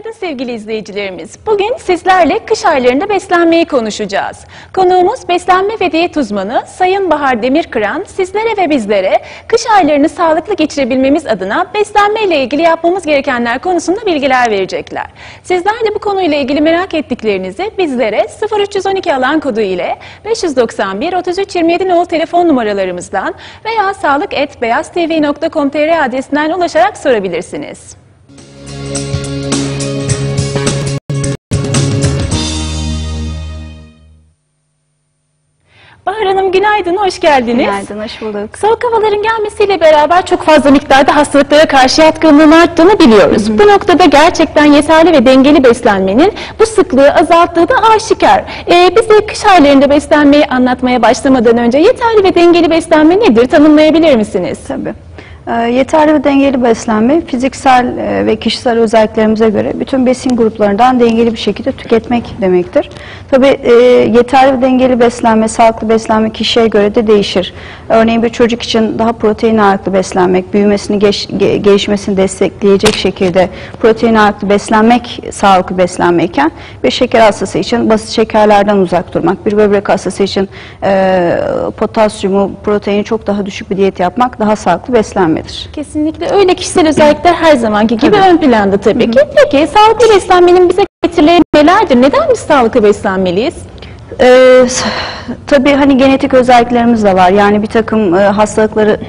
Günaydın sevgili izleyicilerimiz. Bugün sizlerle kış aylarında beslenmeyi konuşacağız. Konuğumuz beslenme ve diyet uzmanı Sayın Bahar Demirkıran sizlere ve bizlere kış aylarını sağlıklı geçirebilmemiz adına beslenme ile ilgili yapmamız gerekenler konusunda bilgiler verecekler. Sizler de bu konuyla ilgili merak ettiklerinizi bizlere 0312 alan kodu ile 591 33 27 nolu telefon numaralarımızdan veya sağlık.beyaztv.com.tr adresinden ulaşarak sorabilirsiniz. Bahar Hanım günaydın, hoş geldiniz. Günaydın, hoş bulduk. Soğuk havaların gelmesiyle beraber çok fazla miktarda hastalıklara karşı yatkınlığın arttığını biliyoruz. Bu noktada gerçekten yeterli ve dengeli beslenmenin bu sıklığı azalttığı da aşikar. Ee, bize kış aylarında beslenmeyi anlatmaya başlamadan önce yeterli ve dengeli beslenme nedir tanımlayabilir misiniz? Tabii. Ee, yeterli ve dengeli beslenme fiziksel e, ve kişisel özelliklerimize göre bütün besin gruplarından dengeli bir şekilde tüketmek demektir. Tabii e, yeterli ve dengeli beslenme, sağlıklı beslenme kişiye göre de değişir. Örneğin bir çocuk için daha protein ağırlıklı beslenmek, büyümesini, geç, ge- gelişmesini destekleyecek şekilde protein ağırlıklı beslenmek sağlıklı beslenmeyken bir şeker hastası için basit şekerlerden uzak durmak, bir böbrek hastası için e, potasyumu, proteini çok daha düşük bir diyet yapmak daha sağlıklı beslenmedir. Kesinlikle öyle kişisel özellikler her zamanki gibi ön planda tabii ki. Peki sağlıklı beslenmenin bize getirileri nelerdir? Neden biz sağlıklı beslenmeliyiz? Ee, tabii hani genetik özelliklerimiz de var. Yani bir takım e, hastalıkları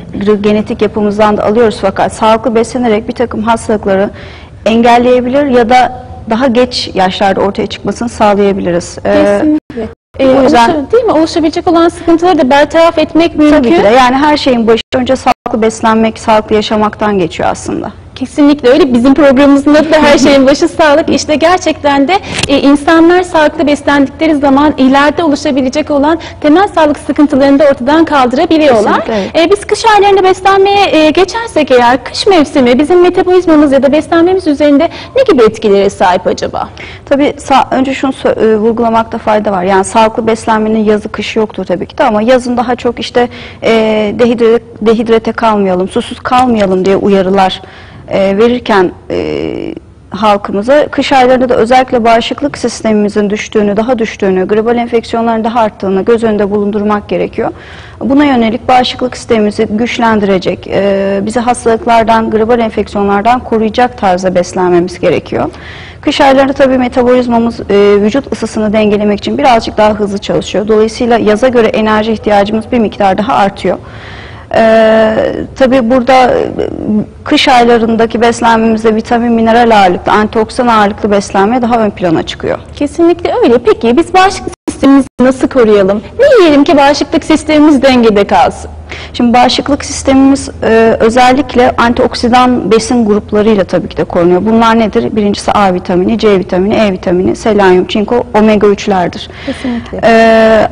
genetik yapımızdan da alıyoruz fakat sağlıklı beslenerek bir takım hastalıkları engelleyebilir ya da daha geç yaşlarda ortaya çıkmasını sağlayabiliriz. Ee, Kesinlikle. Ee, o yüzden- oluşa- değil mi? Oluşabilecek olan sıkıntıları da bertaraf etmek mümkün. tabii ki de yani her şeyin başı önce sağlıklı beslenmek, sağlıklı yaşamaktan geçiyor aslında. Kesinlikle öyle. Bizim programımızda da her şeyin başı sağlık. İşte gerçekten de e, insanlar sağlıklı beslendikleri zaman ileride oluşabilecek olan temel sağlık sıkıntılarını da ortadan kaldırabiliyorlar. Kesinlikle. E, biz kış aylarında beslenmeye e, geçersek eğer kış mevsimi bizim metabolizmamız ya da beslenmemiz üzerinde ne gibi etkilere sahip acaba? Tabii sa- önce şunu e, vurgulamakta fayda var. Yani sağlıklı beslenmenin yazı kışı yoktur tabii ki de ama yazın daha çok işte e, dehidre, dehidrate kalmayalım, susuz kalmayalım diye uyarılar e, verirken e, halkımıza kış aylarında da özellikle bağışıklık sistemimizin düştüğünü, daha düştüğünü, gribal enfeksiyonların daha arttığını göz önünde bulundurmak gerekiyor. Buna yönelik bağışıklık sistemimizi güçlendirecek, e, bizi hastalıklardan, gribal enfeksiyonlardan koruyacak tarzda beslenmemiz gerekiyor. Kış aylarında tabii metabolizmamız vücut ısısını dengelemek için birazcık daha hızlı çalışıyor. Dolayısıyla yaza göre enerji ihtiyacımız bir miktar daha artıyor. Ee, tabii burada e, kış aylarındaki beslenmemizde vitamin, mineral ağırlıklı, antioksidan ağırlıklı beslenme daha ön plana çıkıyor. Kesinlikle öyle. Peki biz bağışıklık sistemimizi nasıl koruyalım? Ne yiyelim ki bağışıklık sistemimiz dengede kalsın? Şimdi bağışıklık sistemimiz e, özellikle antioksidan besin gruplarıyla tabii ki de korunuyor. Bunlar nedir? Birincisi A vitamini, C vitamini, E vitamini, selenyum, çinko, omega 3'lerdir. Kesinlikle. E,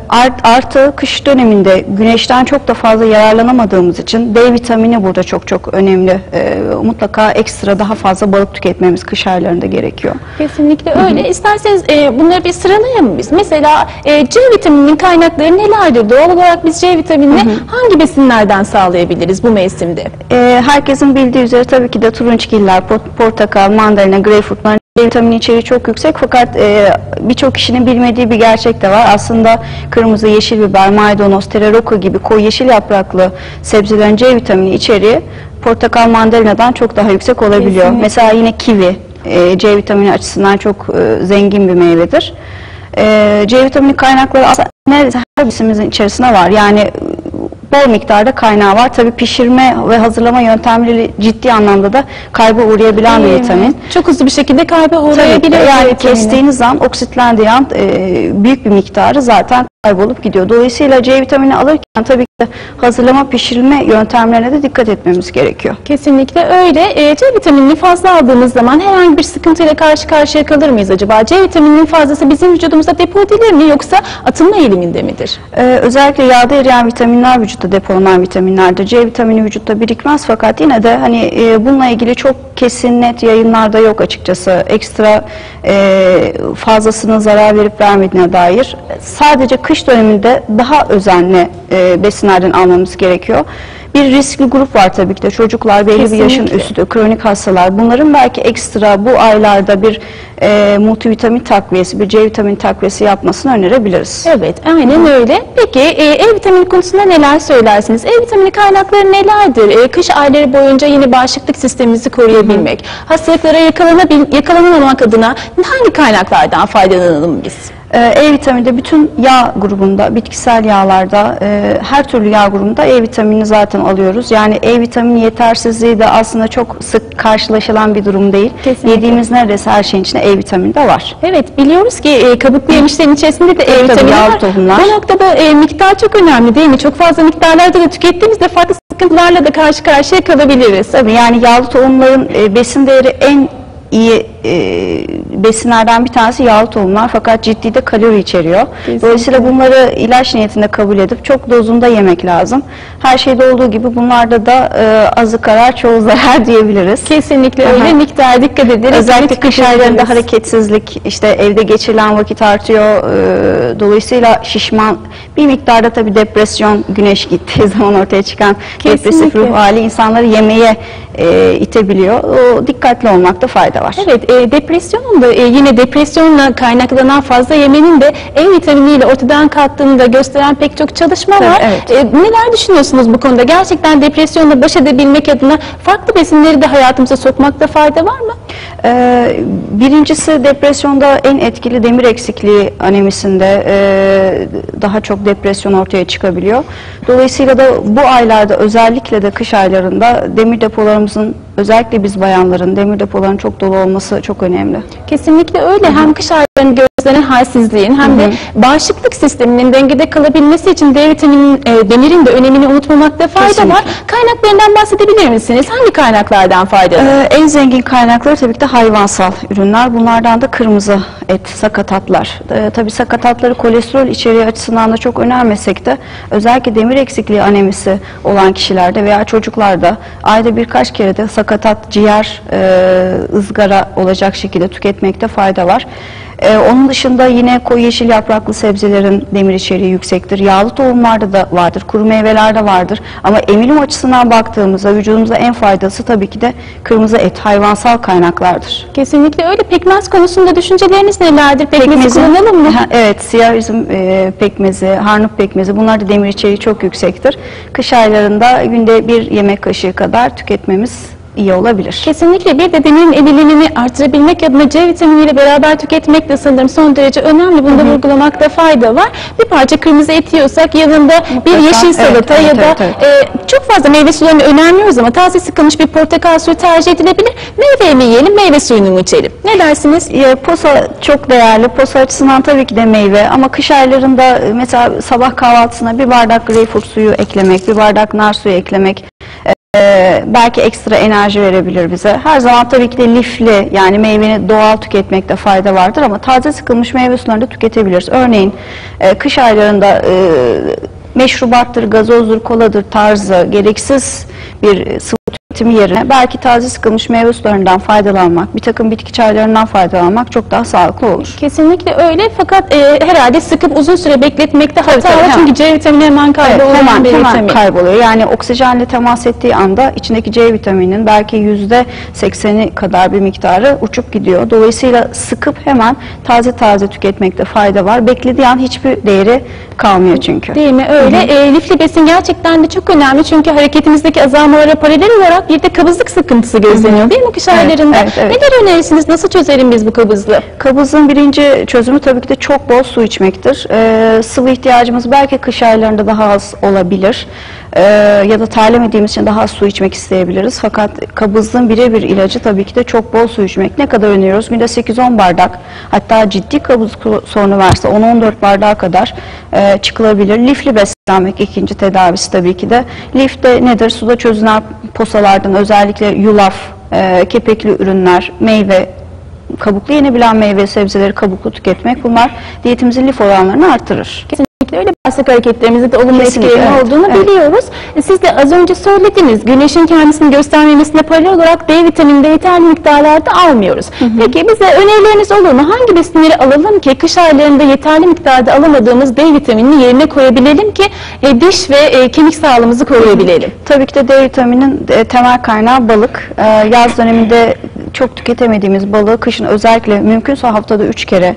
art- artı kış döneminde güneşten çok da fazla yararlanamadığımız için D vitamini burada çok çok önemli. E, mutlaka ekstra daha fazla balık tüketmemiz kış aylarında gerekiyor. Kesinlikle öyle. İsterseniz e, bunları bir sıralayalım biz. Mesela e, C vitamininin kaynakları nelerdir? Doğal olarak biz C vitaminini hangi besinlerden sağlayabiliriz bu mevsimde? Ee, herkesin bildiği üzere tabii ki de turunçgiller, por- portakal, mandalina, greyfurtların C vitamini içeriği çok yüksek fakat e, birçok kişinin bilmediği bir gerçek de var. Aslında kırmızı, yeşil biber, maydanoz, tereroko gibi koyu yeşil yapraklı sebzelerin C vitamini içeriği portakal, mandalinadan çok daha yüksek olabiliyor. Kesinlikle. Mesela yine kivi e, C vitamini açısından çok e, zengin bir meyvedir. E, C vitamini kaynakları neredeyse her besinimizin içerisinde var. Yani e, bol miktarda kaynağı var. Tabii pişirme ve hazırlama yöntemleri ciddi anlamda da kayba uğrayabilen bir vitamin. Çok hızlı bir şekilde kayba Tabii uğrayabilir. C yani kestiğiniz zaman oksitlendiği an e, büyük bir miktarı zaten kaybolup gidiyor. Dolayısıyla C vitamini alırken tabii ki de hazırlama pişirilme yöntemlerine de dikkat etmemiz gerekiyor. Kesinlikle öyle. E, C vitaminini fazla aldığımız zaman herhangi bir sıkıntıyla karşı karşıya kalır mıyız acaba? C vitamininin fazlası bizim vücudumuzda depo edilir mi yoksa atılma eğiliminde midir? Ee, özellikle yağda eriyen vitaminler vücutta depolanan vitaminlerdir. C vitamini vücutta birikmez fakat yine de hani e, bununla ilgili çok kesin net yayınlarda yok açıkçası. Ekstra e, fazlasının zarar verip vermediğine dair. Sadece kış döneminde daha özenli e, besinlerden almamız gerekiyor. Bir riskli grup var tabii ki de çocuklar, belli bir yaşın Kesinlikle. üstü, kronik hastalar. Bunların belki ekstra bu aylarda bir e, multivitamin takviyesi, bir C vitamini takviyesi yapmasını önerebiliriz. Evet, aynen öyle. Peki e, E vitamini konusunda neler söylersiniz? E vitamini kaynakları nelerdir? E, kış ayları boyunca yine bağışıklık sistemimizi koruyabilmek, hastalıklara yakalanabil, yakalanmamak adına hangi kaynaklardan faydalanalım biz? Ee, E vitamini de bütün yağ grubunda, bitkisel yağlarda, e, her türlü yağ grubunda E vitamini zaten alıyoruz. Yani E vitamini yetersizliği de aslında çok sık karşılaşılan bir durum değil. Kesinlikle. Yediğimiz neredeyse her şeyin içinde E vitamini de var. Evet, biliyoruz ki e, kabuklu yemişlerin içerisinde de E Tabii, vitamini var. tohumlar. Bu noktada e, miktar çok önemli değil mi? Çok fazla miktarlarda da tükettiğimizde farklı sıkıntılarla da karşı karşıya kalabiliriz. Tabii yani yağlı tohumların e, besin değeri en iyi e, besinlerden bir tanesi yağlı tohumlar fakat ciddi de kalori içeriyor. Kesinlikle. Dolayısıyla bunları ilaç niyetinde kabul edip çok dozunda yemek lazım. Her şeyde olduğu gibi bunlarda da e, azı karar çoğu zarar diyebiliriz. Kesinlikle Aha. öyle miktar dikkat ederiz. Özellikle kış aylarında hareketsizlik, işte evde geçirilen vakit artıyor. Ee, dolayısıyla şişman, bir miktarda tabii depresyon, güneş gittiği zaman ortaya çıkan depresif Kesinlikle. ruh hali insanları yemeye e, itebiliyor. O dikkatli olmakta fayda var. Evet, e, depresyonun da e, yine depresyonla kaynaklanan fazla yemenin de E vitaminiyle ortadan kalktığını da gösteren pek çok çalışma Tabii, var. evet. E, neler düşünüyorsunuz bu konuda? Gerçekten depresyonla baş edebilmek adına farklı besinleri de hayatımıza sokmakta fayda var mı? Ee, birincisi depresyonda en etkili demir eksikliği anemisinde e, daha çok depresyon ortaya çıkabiliyor. Dolayısıyla da bu aylarda özellikle de kış aylarında demir depolarımızın özellikle biz bayanların demir depolarının çok dolu olması çok önemli. Kesinlikle öyle. Hem kış aylarında gözlenen halsizliğin hem de bağışıklık sisteminin dengede kalabilmesi için D vitaminin, e, demirin de önemini unutmamakta fayda Kesinlikle. var. Kaynaklarından bahsedebilir misiniz? Hangi kaynaklardan faydalanır? Ee, en zengin kaynakları tabii ki de hayvansal ürünler. Bunlardan da kırmızı et, sakatatlar. Ee, tabii sakatatları kolesterol içeriği açısından da çok önermesek de özellikle demir eksikliği anemisi olan kişilerde veya çocuklarda ayda birkaç kere de sakatat, ciğer, e, ızgara olacak şekilde tüketmekte fayda var. Ee, onun dışında yine koyu yeşil yapraklı sebzelerin demir içeriği yüksektir. Yağlı tohumlarda da vardır, kuru meyvelerde vardır. Ama emilim açısından baktığımızda vücudumuza en faydası tabii ki de kırmızı et, hayvansal kaynaklardır. Kesinlikle öyle. Pekmez konusunda düşünceleriniz nelerdir? Pekmezi kullanalım mı? Ha, Evet, siyah üzüm e, pekmezi, harnup pekmezi bunlar da demir içeriği çok yüksektir. Kış aylarında günde bir yemek kaşığı kadar tüketmemiz iyi olabilir. Kesinlikle bir de demirin emilimini artırabilmek adına C vitaminiyle beraber tüketmek de sanırım son derece önemli. Bunu da vurgulamakta fayda var. Bir parça kırmızı et yiyorsak yanında bir yeşil Evet, salata evet, ya da evet, evet. e, çok fazla meyve sularını önermiyoruz ama taze sıkılmış bir portakal suyu tercih edilebilir. Meyve mi yiyelim, meyve suyunu mu içelim? Ne dersiniz? E, Posa çok değerli. Posa açısından tabii ki de meyve ama kış aylarında e, mesela sabah kahvaltısına bir bardak greyfurt suyu eklemek, bir bardak nar suyu eklemek e, belki ekstra enerji verebilir bize. Her zaman tabii ki de lifli yani meyveni doğal tüketmekte fayda vardır ama taze sıkılmış meyve sularını da tüketebiliriz. Örneğin e, kış aylarında e, meşrubattır, gazozdur, koladır tarzı gereksiz bir sıvı tüketimi yerine belki taze sıkılmış meyve sularından faydalanmak, bir takım bitki çaylarından faydalanmak çok daha sağlıklı olur. Kesinlikle öyle fakat e, herhalde sıkıp uzun süre bekletmekte hata var hemen. çünkü C vitamini hemen Evet, kayboluyor. hemen, bir hemen vitamin. kayboluyor. Yani oksijenle temas ettiği anda içindeki C vitamininin belki yüzde sekseni kadar bir miktarı uçup gidiyor. Dolayısıyla sıkıp hemen taze taze tüketmekte fayda var. Beklediği an hiçbir değeri kalmıyor çünkü. Değil mi? Öyle. E, lifli besin gerçekten de çok önemli çünkü hareketimizdeki azalmalara paralel olarak bir de kabızlık sıkıntısı gözleniyor değil mi kış aylarında? evet, evet. Neler önerirsiniz? Nasıl çözelim biz bu kabızlığı? Kabızın birinci çözümü tabii ki de çok bol su içmektir. Ee, sıvı ihtiyacımız belki kış aylarında daha az olabilir. Ee, ya da terlemediğimiz için daha az su içmek isteyebiliriz. Fakat kabızlığın birebir ilacı tabii ki de çok bol su içmek. Ne kadar öneriyoruz? Günde 8-10 bardak hatta ciddi kabızlık sorunu varsa 10-14 bardağa kadar e, çıkılabilir. Lifli beslenmek ikinci tedavisi tabii ki de. Lif de nedir? Suda çözünen posalardan özellikle yulaf, e, kepekli ürünler, meyve, kabuklu yenebilen meyve sebzeleri kabuklu tüketmek bunlar diyetimizin lif oranlarını artırır. Kesinlikle öyle. Bağırsak hareketlerimizde de olumlu Kesinlikle, etkileri evet, olduğunu evet. biliyoruz. E, Siz de az önce söylediniz. Güneşin kendisini göstermemesine paralel olarak D vitamini de yeterli miktarlarda almıyoruz. Peki bize önerileriniz olur mu? Hangi besinleri alalım ki kış aylarında yeterli miktarda alamadığımız D vitaminini yerine koyabilelim ki e, diş ve e, kemik sağlığımızı koruyabilelim? Tabii ki de D vitaminin e, temel kaynağı balık. E, Yaz döneminde çok tüketemediğimiz balığı kışın özellikle mümkünse haftada 3 kere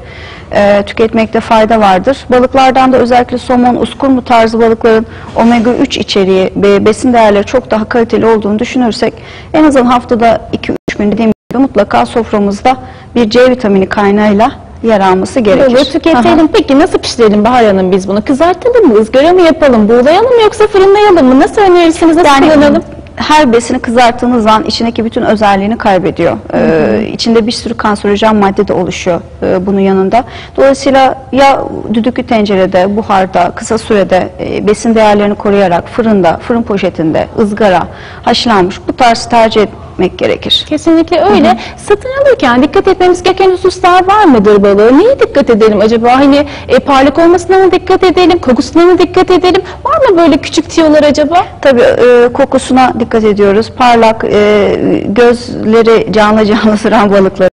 e, tüketmekte fayda vardır. Balıklardan da özellikle somon, uskumru tarzı balıkların omega 3 içeriği ve besin değerleri çok daha kaliteli olduğunu düşünürsek en azından haftada 2-3 gün dediğim gibi mutlaka soframızda bir C vitamini kaynağıyla yer alması gerekir. Balığı tüketelim. Aha. Peki nasıl pişirelim Bahar Hanım biz bunu? Kızartalım mı? ızgara mı yapalım? Buğulayalım mı yoksa fırınlayalım mı? Nasıl önerirsiniz? Nasıl Yani kullanalım? Her besini kızarttığınız zaman içindeki bütün özelliğini kaybediyor. Ee, içinde bir sürü kanserojen madde de oluşuyor e, bunun yanında. Dolayısıyla ya düdüklü tencerede, buharda, kısa sürede e, besin değerlerini koruyarak fırında, fırın poşetinde, ızgara, haşlanmış bu tarz tercih etmek gerekir. Kesinlikle öyle. Satın alırken dikkat etmemiz gereken hususlar var mıdır balığı? Neye dikkat edelim acaba? Hani e, parlak olmasına mı dikkat edelim? Kokusuna mı dikkat edelim? Var mı böyle küçük tiyolar acaba? Tabii e, kokusuna dikkat ediyoruz. Parlak, e, gözleri canlı canlı sıran balıkları